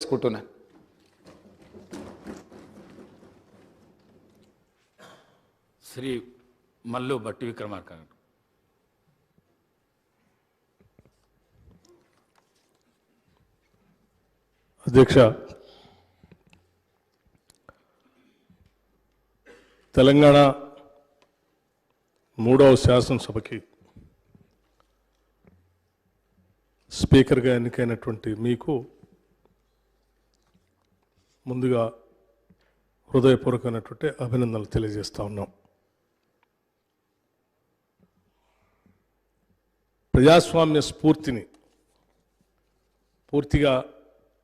చేసుకుంటున్నాను శ్రీ మల్లు బట్టి విక్రమార్క అధ్యక్ష తెలంగాణ మూడవ శాసనసభకి స్పీకర్గా ఎన్నికైనటువంటి మీకు ముందుగా హృదయపూర్వకమైనటువంటి అభినందనలు తెలియజేస్తూ ఉన్నాం. ప్రజాస్వామ్య స్ఫూర్తిని పూర్తిగా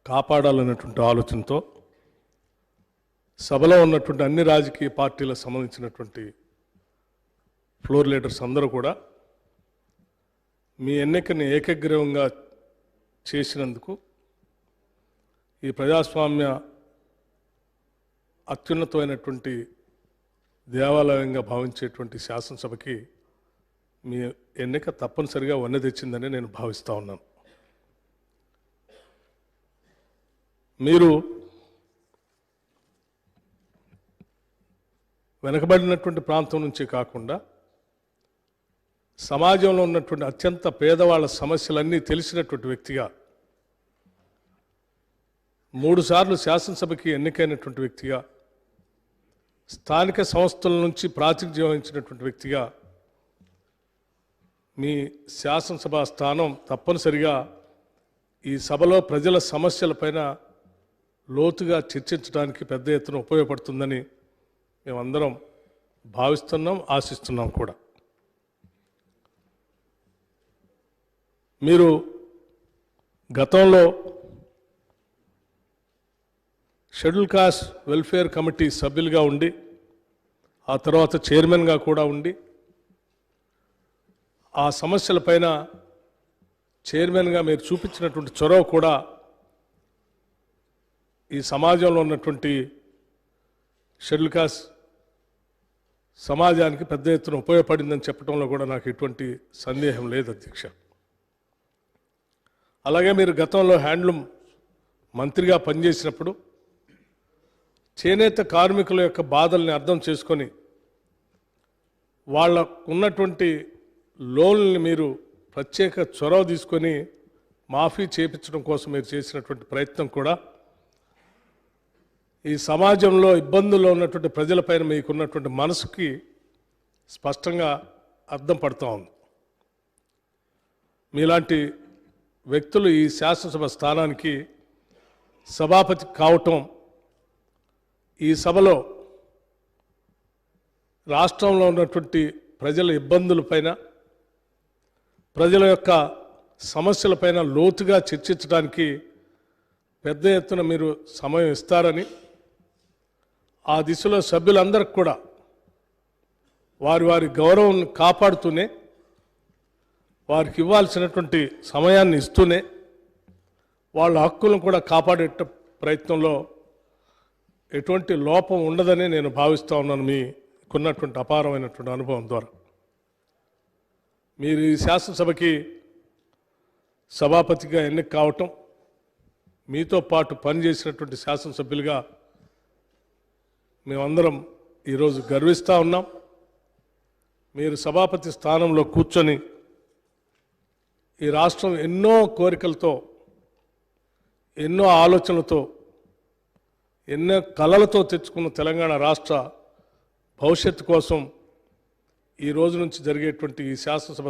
కాపాడాలన్నటువంటి ఆలోచనతో సభలో ఉన్నటువంటి అన్ని రాజకీయ పార్టీలకు సంబంధించినటువంటి ఫ్లోర్ లీడర్స్ అందరూ కూడా మీ ఎన్నికని ఏకగ్రీవంగా చేసినందుకు ఈ ప్రజాస్వామ్య అత్యున్నతమైనటువంటి దేవాలయంగా భావించేటువంటి శాసనసభకి మీ ఎన్నిక తప్పనిసరిగా వన్నె తెచ్చిందని నేను భావిస్తూ ఉన్నాను. మీరు వెనకబడినటువంటి ప్రాంతం నుంచి కాకుండా సమాజంలో ఉన్నటువంటి అత్యంత పేదవాళ్ళ సమస్యలన్నీ తెలిసినటువంటి వ్యక్తిగా మూడుసార్లు శాసనసభకి ఎన్నికైనటువంటి వ్యక్తిగా స్థానిక సంస్థల నుంచి ప్రాతినిధ్యం వహించినటువంటి వ్యక్తిగా మీ శాసనసభ స్థానం తప్పనిసరిగా ఈ సభలో ప్రజల సమస్యలపైన లోతుగా చర్చించడానికి పెద్ద ఎత్తున ఉపయోగపడుతుందని మేమందరం భావిస్తున్నాం ఆశిస్తున్నాం కూడా. మీరు గతంలో షెడ్యూల్ కాస్ట్ వెల్ఫేర్ కమిటీ సభ్యులుగా ఉండి ఆ తర్వాత చైర్మన్గా కూడా ఉండి ఆ సమస్యలపైన చైర్మన్గా మీరు చూపించినటువంటి చొరవ కూడా ఈ సమాజంలో ఉన్నటువంటి షెడ్యూల్ కాస్ట్ సమాజానికి పెద్ద ఎత్తున ఉపయోగపడిందని చెప్పడంలో కూడా నాకు ఎటువంటి సందేహం లేదు అధ్యక్ష. అలాగే మీరు గతంలో హ్యాండ్లూమ్ మంత్రిగా పనిచేసినప్పుడు చేనేత కార్మికుల యొక్క బాధల్ని అర్థం చేసుకొని వాళ్ళకు ఉన్నటువంటి లోన్లని మీరు ప్రత్యేక చొరవ తీసుకొని మాఫీ చేపించడం కోసం మీరు చేసినటువంటి ప్రయత్నం కూడా ఈ సమాజంలో ఇబ్బందుల్లో ఉన్నటువంటి ప్రజలపైన మీకున్నటువంటి మనసుకి స్పష్టంగా అర్థం పడుతూ ఉంది. మీలాంటి వ్యక్తులు ఈ శాసనసభ స్థానానికి సభాపతి కావటం ఈ సభలో రాష్ట్రంలో ఉన్నటువంటి ప్రజల ఇబ్బందులపైన ప్రజల యొక్క సమస్యలపైన లోతుగా చర్చించడానికి పెద్ద ఎత్తున మీరు సమయం ఇస్తారని ఆ దిశలో సభ్యులందరికి కూడా వారి వారి గౌరవం కాపాడుతూనే వారికి ఇవ్వాల్సినటువంటి సమయాన్ని ఇస్తూనే వాళ్ళ హక్కులను కూడా కాపాడే ప్రయత్నంలో ఎటువంటి లోపం ఉండదని నేను భావిస్తూ ఉన్నాను మీకున్నటువంటి అపారమైనటువంటి అనుభవం ద్వారా. మీరు ఈ శాసనసభకి సభాపతిగా ఎన్నిక కావటం మీతో పాటు పనిచేసినటువంటి శాసనసభ్యులుగా మేమందరం ఈరోజు గర్విస్తూ ఉన్నాం. మీరు సభాపతి స్థానంలో కూర్చొని ఈ రాష్ట్రం ఎన్నో కోరికలతో ఎన్నో ఆలోచనలతో ఎన్నో కళలతో తెచ్చుకున్న తెలంగాణ రాష్ట్ర భవిష్యత్తు కోసం ఈ రోజు నుంచి జరిగేటువంటి ఈ శాసనసభ